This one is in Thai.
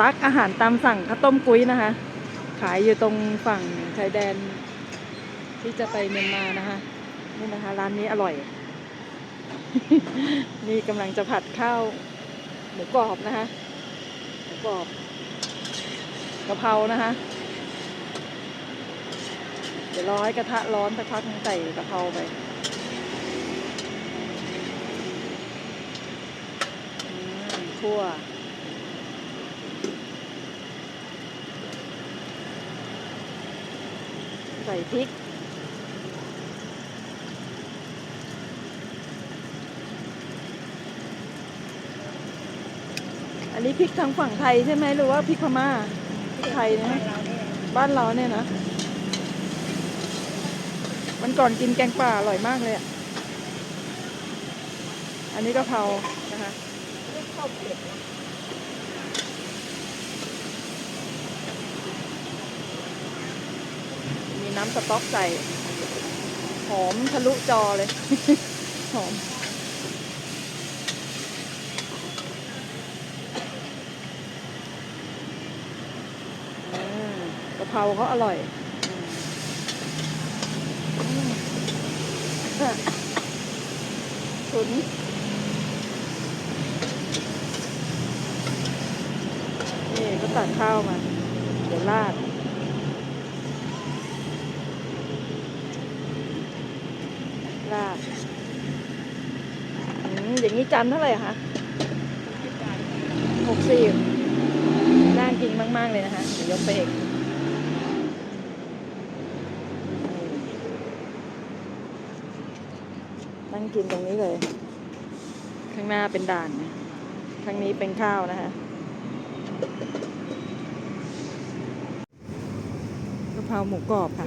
ตักอาหารตามสั่งข้าวต้มกุ้ยนะคะ ขายอยู่ตรงฝั่งชายแดน ที่จะไปเมียนมานะคะนี่นะคะ ร้านนี้อร่อย นี่กำลังจะผัดข้าวหมูกรอบนะคะหมูกรอบกะเพรานะคะ เดี๋ยวรอให้กระทะร้อนสักพักใส่กะเพราไปคั่ว ใส่พริก อันนี้พริกทางฝั่งไทยใช่ไหมหรือว่าพริกพม่าพริกไทยนะบ้านเราเนี่ยนะวันก่อนกินแกงป่าอร่อยมากเลยอะอันนี้กะเพรานะคะ น้ำสต๊อกใส่ หอมทะลุจอเลย หอม กะเพราเขาอร่อยตุนนี่ก็ตักข้าวมา เดี๋ยวราด ราดอย่างนี้จานเท่าไหร่คะหกสิบน่ากินมาก ๆ เลยนะคะเดี๋ยวยกไปเองนั่งกินตรงนี้เลย ข้างหน้าเป็นด่านข้างนี้เป็นข้าวนะคะกะเพราหมูกรอบค่ะ